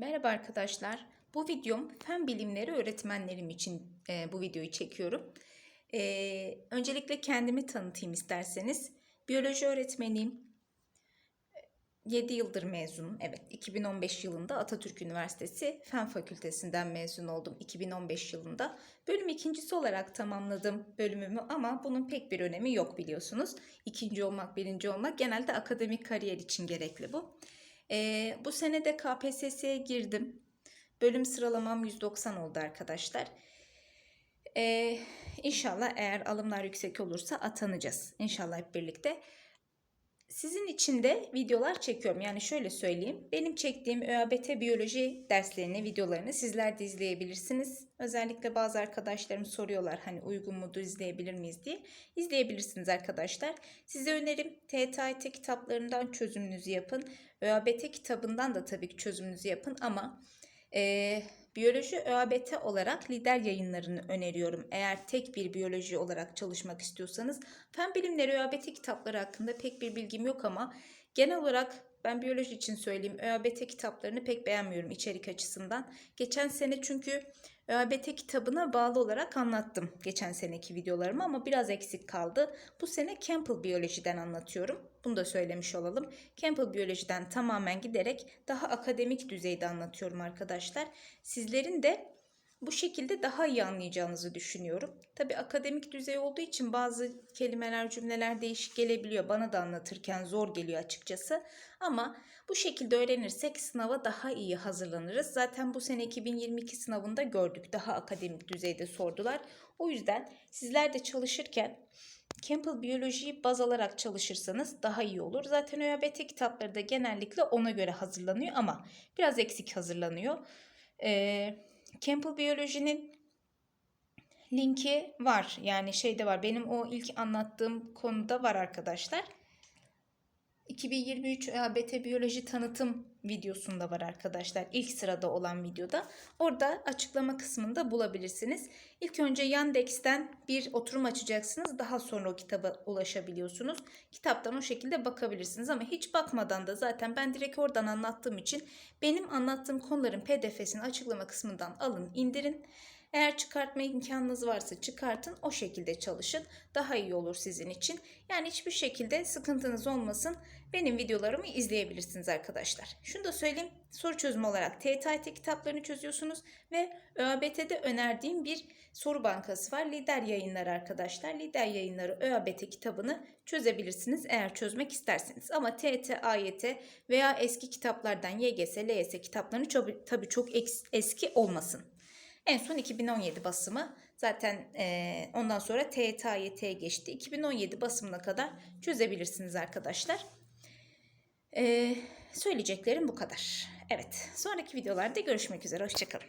Merhaba arkadaşlar. Bu videom fen bilimleri öğretmenlerim için e, bu videoyu çekiyorum. E, öncelikle kendimi tanıtayım isterseniz. Biyoloji öğretmeniyim. 7 yıldır mezunum. Evet, 2015 yılında Atatürk Üniversitesi Fen Fakültesinden mezun oldum 2015 yılında. Bölüm ikincisi olarak tamamladım bölümümü ama bunun pek bir önemi yok biliyorsunuz. İkinci olmak, birinci olmak genelde akademik kariyer için gerekli bu. Ee, bu sene de KPSS'ye girdim. Bölüm sıralamam 190 oldu arkadaşlar. Ee, inşallah eğer alımlar yüksek olursa atanacağız. İnşallah hep birlikte. Sizin için de videolar çekiyorum. Yani şöyle söyleyeyim. Benim çektiğim ÖABT biyoloji derslerini, videolarını sizler de izleyebilirsiniz. Özellikle bazı arkadaşlarım soruyorlar hani uygun mudur izleyebilir miyiz diye. İzleyebilirsiniz arkadaşlar. Size önerim TTIT kitaplarından çözümünüzü yapın. ÖABT kitabından da tabii ki çözümünüzü yapın ama e, biyoloji ÖABT olarak lider yayınlarını öneriyorum. Eğer tek bir biyoloji olarak çalışmak istiyorsanız fen bilimleri ÖABT kitapları hakkında pek bir bilgim yok ama genel olarak ben biyoloji için söyleyeyim ÖABT kitaplarını pek beğenmiyorum içerik açısından. Geçen sene çünkü ÖABT kitabına bağlı olarak anlattım geçen seneki videolarımı ama biraz eksik kaldı. Bu sene Campbell Biyoloji'den anlatıyorum. Bunu da söylemiş olalım. Campbell Biyoloji'den tamamen giderek daha akademik düzeyde anlatıyorum arkadaşlar. Sizlerin de bu şekilde daha iyi anlayacağınızı düşünüyorum. Tabi akademik düzey olduğu için bazı kelimeler, cümleler değişik gelebiliyor. Bana da anlatırken zor geliyor açıkçası. Ama bu şekilde öğrenirsek sınava daha iyi hazırlanırız. Zaten bu sene 2022 sınavında gördük. Daha akademik düzeyde sordular. O yüzden sizler de çalışırken Campbell biyolojiyi baz alarak çalışırsanız daha iyi olur. Zaten ÖABT kitapları da genellikle ona göre hazırlanıyor ama biraz eksik hazırlanıyor. Ee, Campbell biyolojinin linki var. Yani şeyde var. Benim o ilk anlattığım konuda var arkadaşlar. 2023 ÖABT biyoloji tanıtım videosunda var arkadaşlar. İlk sırada olan videoda. Orada açıklama kısmında bulabilirsiniz. İlk önce Yandex'ten bir oturum açacaksınız. Daha sonra o kitaba ulaşabiliyorsunuz. Kitaptan o şekilde bakabilirsiniz ama hiç bakmadan da zaten ben direkt oradan anlattığım için benim anlattığım konuların pdf'sini açıklama kısmından alın, indirin. Eğer çıkartma imkanınız varsa çıkartın. O şekilde çalışın. Daha iyi olur sizin için. Yani hiçbir şekilde sıkıntınız olmasın. Benim videolarımı izleyebilirsiniz arkadaşlar. Şunu da söyleyeyim. Soru çözümü olarak TYT kitaplarını çözüyorsunuz ve ÖABT'de önerdiğim bir soru bankası var. Lider yayınları arkadaşlar. Lider yayınları ÖABT kitabını çözebilirsiniz eğer çözmek isterseniz. Ama TET, AYT veya eski kitaplardan YGS, LYS kitaplarını tabii çok eski olmasın. En son 2017 basımı. Zaten e, ondan sonra TYT geçti. 2017 basımına kadar çözebilirsiniz arkadaşlar. E, söyleyeceklerim bu kadar. Evet sonraki videolarda görüşmek üzere. Hoşçakalın.